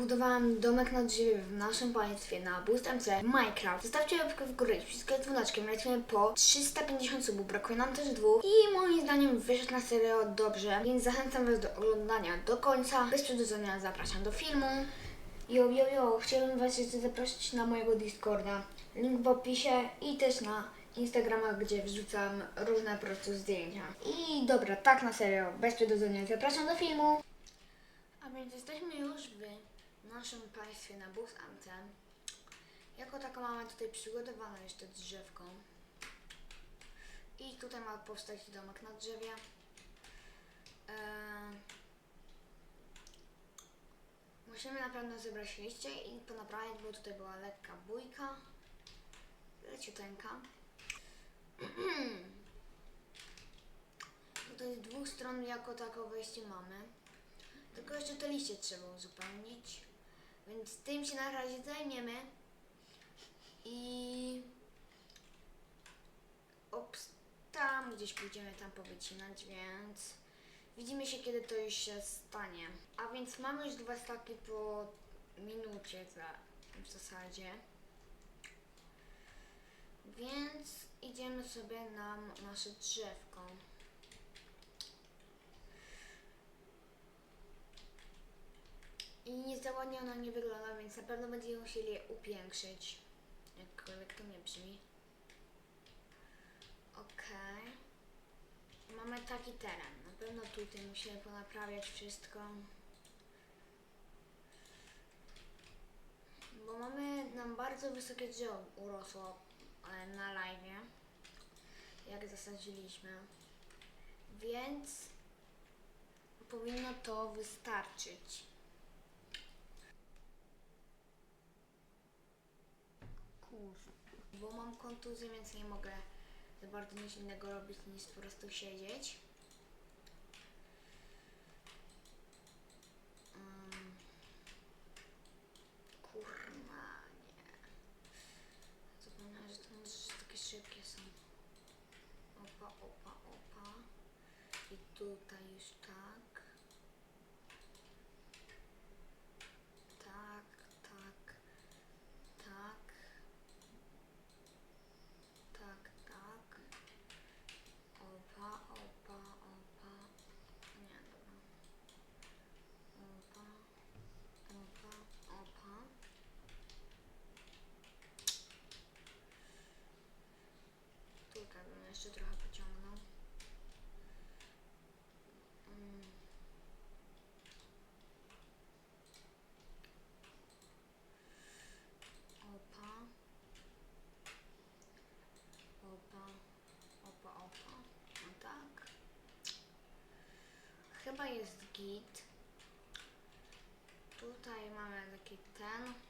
zbudowałam domek na drzewie w naszym państwie na Boost MC Minecraft. Zostawcie łapkę w górę i wszystkie dzwoneczkiem. Lecimy po 350 subów, brakuje nam też dwóch i moim zdaniem wyszedł na serio dobrze, więc zachęcam Was do oglądania do końca. Bez przedłużenia zapraszam do filmu. Jo, jo, chciałbym Was jeszcze zaprosić na mojego Discorda. Link w opisie i też na Instagrama, gdzie wrzucam różne po prostu zdjęcia. I dobra, tak na serio, bez przedłużenia zapraszam do filmu. A więc jesteśmy już w naszym państwie na Bus Amce. Jako tako mamy tutaj przygotowane jeszcze drzewko. I tutaj ma powstać domek na drzewie. Eee, musimy na pewno zebrać liście i ponaprawiać, bo tutaj była lekka bójka. Leciuteńka. Tutaj z dwóch stron jako tako wejście mamy. Tylko jeszcze te liście trzeba uzupełnić. Więc tym się na razie zajmiemy. I ops, tam gdzieś pójdziemy tam powycinać, więc widzimy się kiedy to już się stanie. A więc mamy już dwa staki po minucie za, w zasadzie. Więc idziemy sobie na nasze drzewko. I nie za ładnie ona nie wygląda, więc na pewno będziemy musieli je upiększyć. Jakkolwiek to nie brzmi. Okej. Mamy taki teren. Na pewno tutaj musimy ponaprawiać wszystko. Bo mamy nam bardzo wysokie drzewo urosło na live, jak zasadziliśmy. Więc powinno to wystarczyć. Bo mam kontuzję, więc nie mogę za bardzo nic innego robić niż po prostu siedzieć. Um, kurwa, nie. Zapomniałam, że te noże takie szybkie są. Opa, opa, opa. I tutaj już tak. Tak, tak, tak. Tak, tak. Opa, opa, opa. Nie, dobra. Opa, opa, opa. Tutaj bym jeszcze trochę pociągnął. Mm. Opa. Opa, opa, opa. No tak. Chyba jest git. Tutaj mamy taki ten.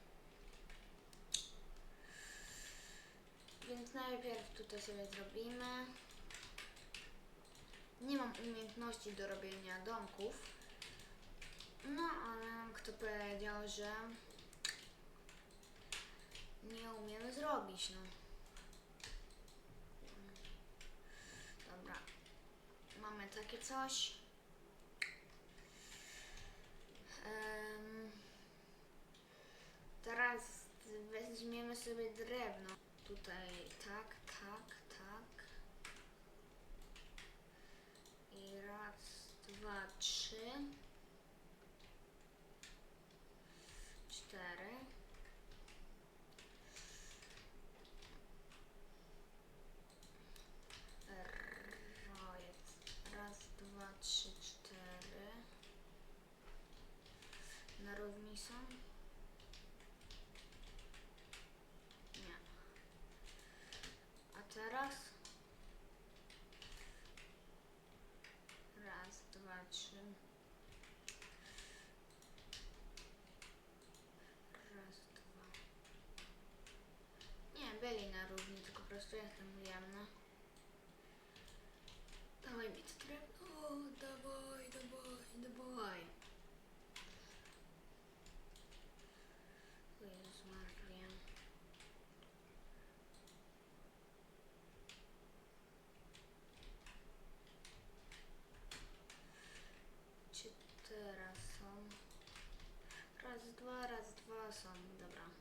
Więc najpierw tutaj sobie zrobimy. Nie mam umiejętności do robienia domków. No, ale kto powiedział, że nie umiemy zrobić, no. Dobra. Mamy takie coś. Em, teraz weźmiemy sobie drewno. Tutaj tak, tak, tak. I raz, dwa, trzy. Cztery. Raz, dwa, trzy, cztery. Na równi są? Nie. A teraz? Raz, dwa, trzy. Raz, dwa. Nie, byli na równi, tylko po prostu jestem ujemna. Dawaj mi to drewno, dawaj, dawaj, dawaj. O Jezus Maria. Czy teraz są? Raz, dwa, raz, dwa są, dobra.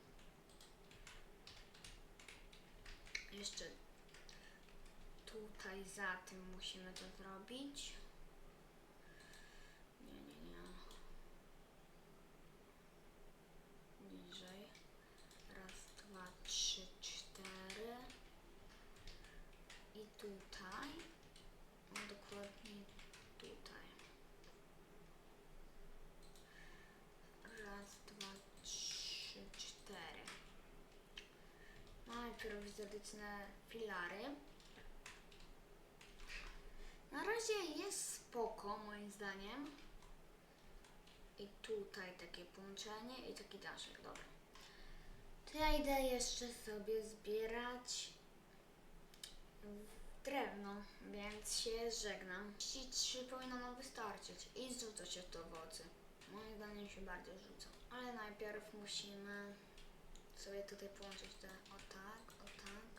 Jeszcze tutaj za tym musimy to zrobić. Nie, nie, nie. Niżej. Raz, dwa, trzy, cztery. I tutaj. No dokładnie tutaj. Raz, dwa, trzy, cztery. Widzę filary. Na razie jest spoko moim zdaniem. I tutaj takie połączenie i taki daszek, dobra. To ja idę jeszcze sobie zbierać drewno, więc się żegnam. 33 powinno nam wystarczyć i zrzuca się to owoce. Moim zdaniem się bardziej rzuca. Ale najpierw musimy sobie tutaj połączyć te o tak, o tak.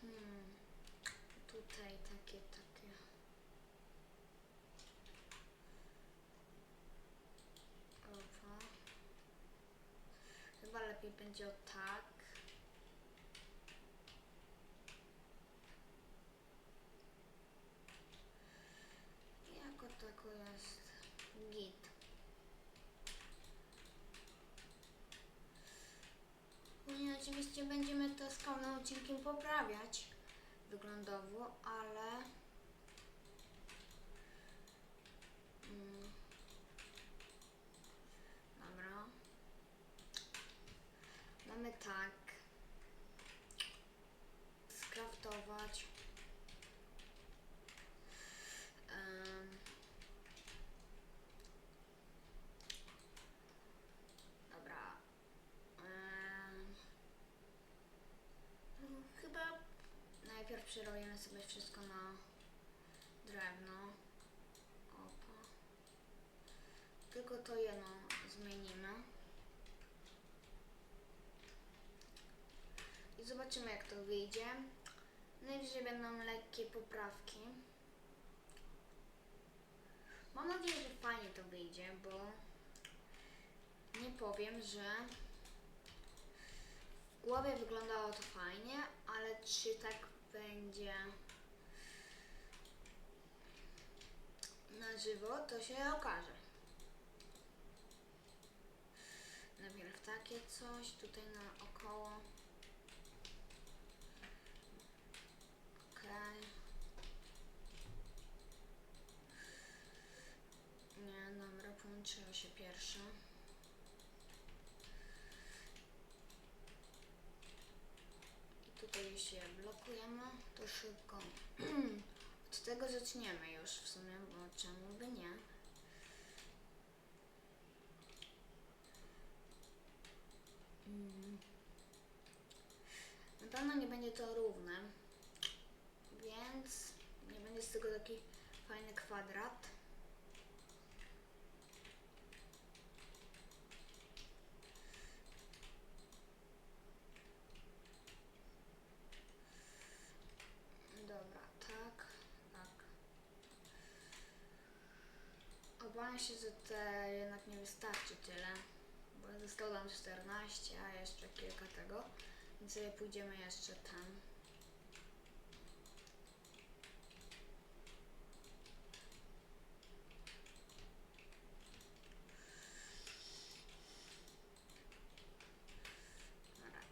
Hmm. Tutaj takie, takie. Opa. Chyba lepiej będzie o tak. Jest git. Później oczywiście będziemy to z każdym odcinkiem poprawiać wyglądowo, ale mm, dobra. Mamy tak skraftować. Em, dobra. Em, mm, chyba najpierw przerobimy sobie wszystko na drewno. Opa. Tylko to jedno zmienimy. I zobaczymy jak to wyjdzie. Najwyżej będą lekkie poprawki. Mam nadzieję, że fajnie to wyjdzie, bo nie powiem, że w głowie wyglądało to fajnie, ale czy tak będzie na żywo, to się okaże. Najpierw takie coś, tutaj na około. Okej. Nie, dobra, połączyło się pierwsze. I tutaj się blokujemy, to szybko. Od tego zaczniemy już w sumie, bo czemu by nie? Mm. Na pewno nie będzie to równe, więc nie będzie z tego taki fajny kwadrat. Dobra, tak, tak. Obawiam się, że to jednak nie wystarczy tyle, bo zostało nam 14, a jeszcze kilka tego, więc sobie pójdziemy jeszcze tam.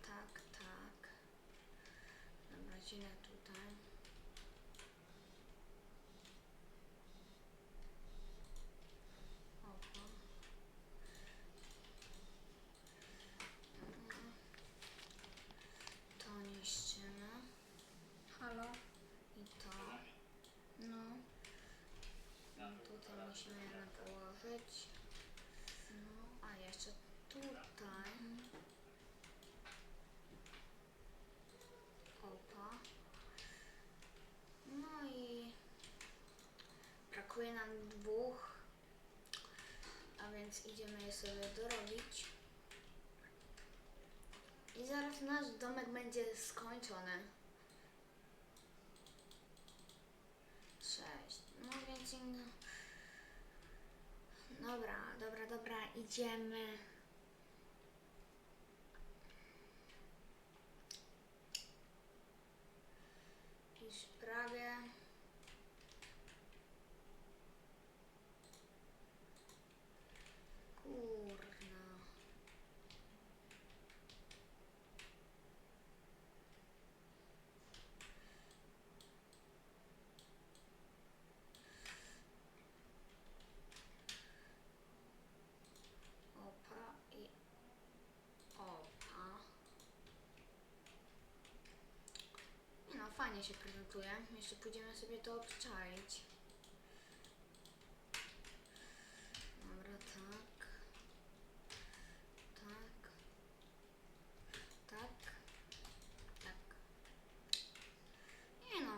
Tak, tak. Tutaj. Opa. Mhm. To niszczymy. Halo? I to. No. I tutaj musimy je położyć. No, a jeszcze tutaj. Opa. No i brakuje nam dwóch, a więc idziemy je sobie dorobić. I zaraz nasz domek będzie skończony. Dobra, dobra, dobra, idziemy. Już prawie. Kurna. Opa i opa. Nie no, fajnie się prezentuje. Jeszcze pójdziemy sobie to obczaić. Dobra, tak. Tak. Tak. Tak. Nie no.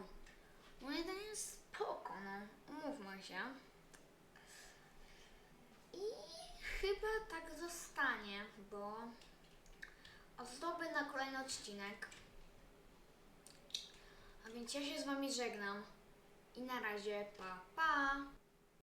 Moje zdanie jest spoko, no. Umówmy się. I chyba tak zostanie, bo ozdoby na kolejny odcinek. Więc ja się z Wami żegnam. I na razie, pa pa!